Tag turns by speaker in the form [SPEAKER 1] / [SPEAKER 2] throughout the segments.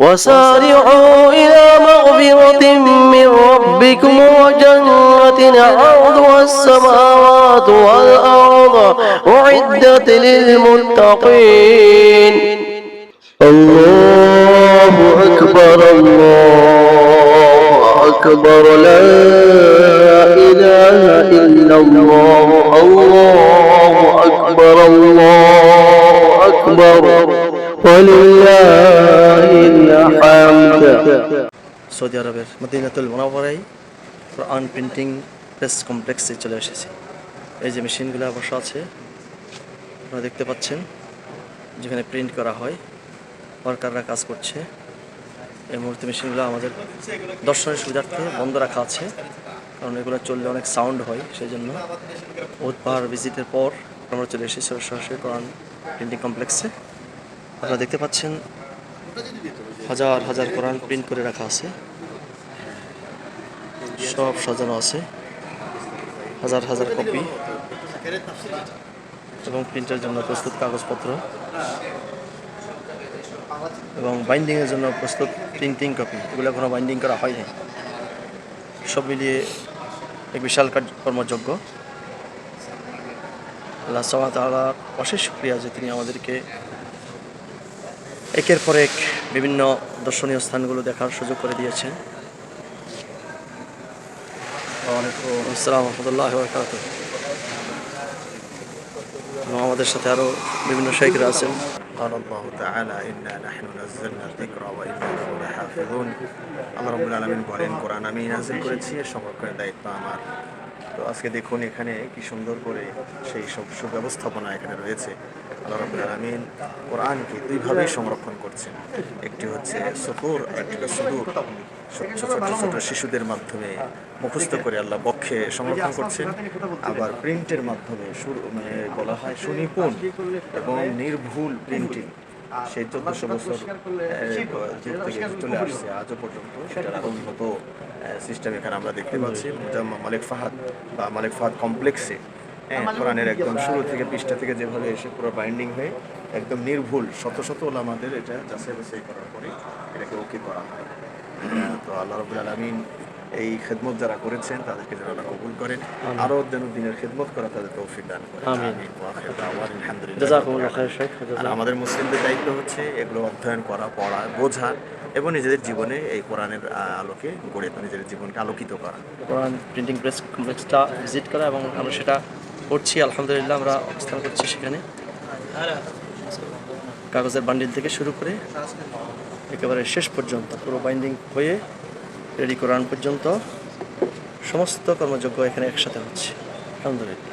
[SPEAKER 1] وسارعوا إلى مغفرة من ربكم وجنة عرضها السماوات والأرض أعدت للمتقين. الله أكبر الله أكبر لا إله إلا الله الله أكبر الله أكبر. ولله الحمد
[SPEAKER 2] Saudi আরবের মদিনাতুল মোনাবরাই কোরআন printing press কমপ্লেক্সে চলে এসেছি। এই যে মেশিনগুলো বসা আছে, আপনারা দেখতে পাচ্ছেন, যেখানে প্রিন্ট করা হয়, ওয়ার্কাররা কাজ করছে। এই মুহূর্তে মেশিনগুলো আমাদের দর্শনের সুবিধার্থে বন্ধ রাখা আছে, কারণ এগুলো চললে অনেক সাউন্ড হয় সেই জন্য বহুতবার ভিজিটের পর আমরা চলে এসেছি সরাসরি কোরআন প্রিন্টিং কমপ্লেক্সে। আপনারা দেখতে পাচ্ছেন, হাজার হাজার কোরআন প্রিন্ট করে রাখা আছে। সব সাজানো আছে। হাজার হাজার কপি এবং প্রিন্টের জন্য প্রস্তুত কাগজপত্র। এবং বাইন্ডিংয়ের জন্য প্রস্তুত প্রিন্টিং কপি এগুলো এখনও বাইন্ডিং করা হয়নি। সব মিলিয়ে এক বিশাল কর্মযোগ্য আল্লাহ তাআলার অশেষ শুক্রিয়া যে তিনি আমাদেরকে একের পর এক বিভিন্ন দর্শনীয় স্থানগুলো দেখার সুযোগ করে দিয়েছেন ওয়ালাইকুম আসসালাম রহমতুল্লাহ বরকাত এবং আমাদের সাথে আরও বিভিন্ন শেখরা আছেন
[SPEAKER 3] قال الله تعالى إنا نحن نزلنا الذكر وإنا له لحافظون আল্লাহ রাব্বুল আলামিন বলেন কোরআন আমি নাজিল করেছি এর সংরক্ষণের দায়িত্ব আমার তো আজকে দেখুন এখানে কি সুন্দর করে সেই সব সুব্যবস্থাপনা এখানে রয়েছে। আল্লাহ রাব্বুল আলামিন কোরআনকে দুইভাবেই সংরক্ষণ করছেন। একটি হচ্ছে সফর আর একটি সুদূর। ছোট ছোট শিশুদের মাধ্যমে মুখস্থ করে আল্লাহ বক্ষে সংরক্ষণ করছেন। আবার প্রিন্টের মাধ্যমে মানে বলা হয় সুনিপুণ এবং নির্ভুল প্রিন্টিং সেই চোদ্দশো বছর যুগ থেকে চলে আসছে আজও পর্যন্ত সেটার আরও উন্নত সিস্টেম এখানে আমরা দেখতে পাচ্ছি। মুজাম্মা মালিক ফাহাদ বা মালিক ফাহাদ কমপ্লেক্সে হ্যাঁ কোরআনের একদম শুরু থেকে পৃষ্ঠা থেকে যেভাবে এসে পুরো বাইন্ডিং হয়ে একদম নির্ভুল শত শত ওলামাদের এটা যাচাই বাছাই করার পরে এটাকে ওকে করা হয়। তো আল্লাহ রবুল আলমিন এই খেদমত যারা করেছেন তাদেরকে যেন আল্লাহ কবুল করেন। আরও যেন দিনের খেদমত করা তাদের তৌফিক দান করেন। আলহামদুলিল্লাহ। আমাদের মুসলিমদের দায়িত্ব হচ্ছে এগুলো অধ্যয়ন করা পড়া বোঝা এবং নিজেদের জীবনে এই কোরআনের আলোকে গড়ে তোলা, নিজেদের জীবনকে আলোকিত করা।
[SPEAKER 2] কোরআন প্রিন্টিং প্রেস কমপ্লেক্সটা ভিজিট করা এবং আমরা সেটা করছি আলহামদুলিল্লাহ আমরা অবস্থান করছি সেখানে। কাগজের বান্ডিল থেকে শুরু করে একেবারে শেষ পর্যন্ত পুরো বাইন্ডিং হয়ে রেডি কোরআন পর্যন্ত সমস্ত কর্মযোগ্য এখানে একসাথে হচ্ছে। আলহামদুলিল্লাহ।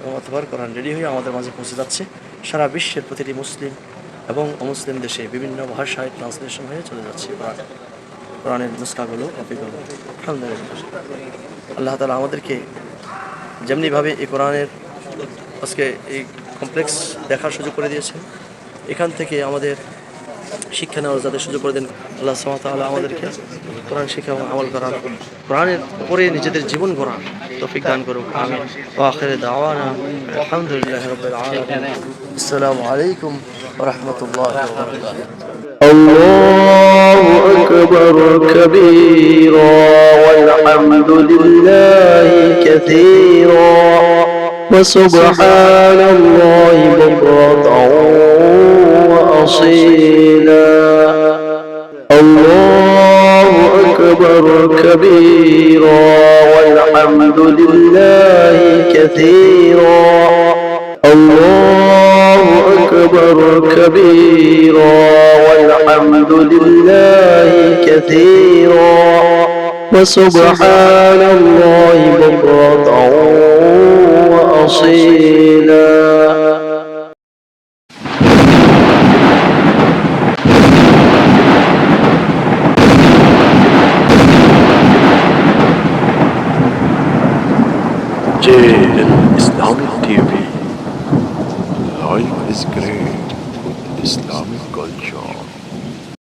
[SPEAKER 2] এবং অথবা কোরআন রেডি হয়ে আমাদের মাঝে পৌঁছে যাচ্ছে। সারা বিশ্বের প্রতিটি মুসলিম এবং অমুসলিম দেশে বিভিন্ন ভাষায় ট্রান্সলেশন হয়ে চলে যাচ্ছে কোরআন। কোরআনের নুস্কাগুলো কপিগুলো আলহামদুলিল্লাহ। আল্লাহ তালা আমাদেরকে যেমনিভাবে এই কোরআনের আজকে এই কমপ্লেক্স দেখার সুযোগ করে দিয়েছেন, এখান থেকে আমাদের শিক্ষা নেওয়ার যাতে সুযোগ করে দেন, আল্লাহ সামা তাআলা আমাদেরকে কোরআন শিক্ষা এবং আমল করার কোরআনের উপরে নিজেদের জীবন গড়ার তৌফিক দান করুক আমি ওয়াখির দাওয়ানা আলহামদুলিল্লাহ রাব্বিল আলামিন আসসালামু আলাইকুম ওয়া রাহমাতুল্লাহি ওয়া বারাকাতুহু
[SPEAKER 1] الله أكبر كبيرا والحمد لله كثيرا وسبحان الله بكرة وأصيلا الله أكبر كبيرا والحمد لله كثيرا. الله أكبر كبيرا والحمد لله كثيرا. وسبحان الله بكرة وأصيلا.
[SPEAKER 4] DJ and Islamic TV. Life is great Islam.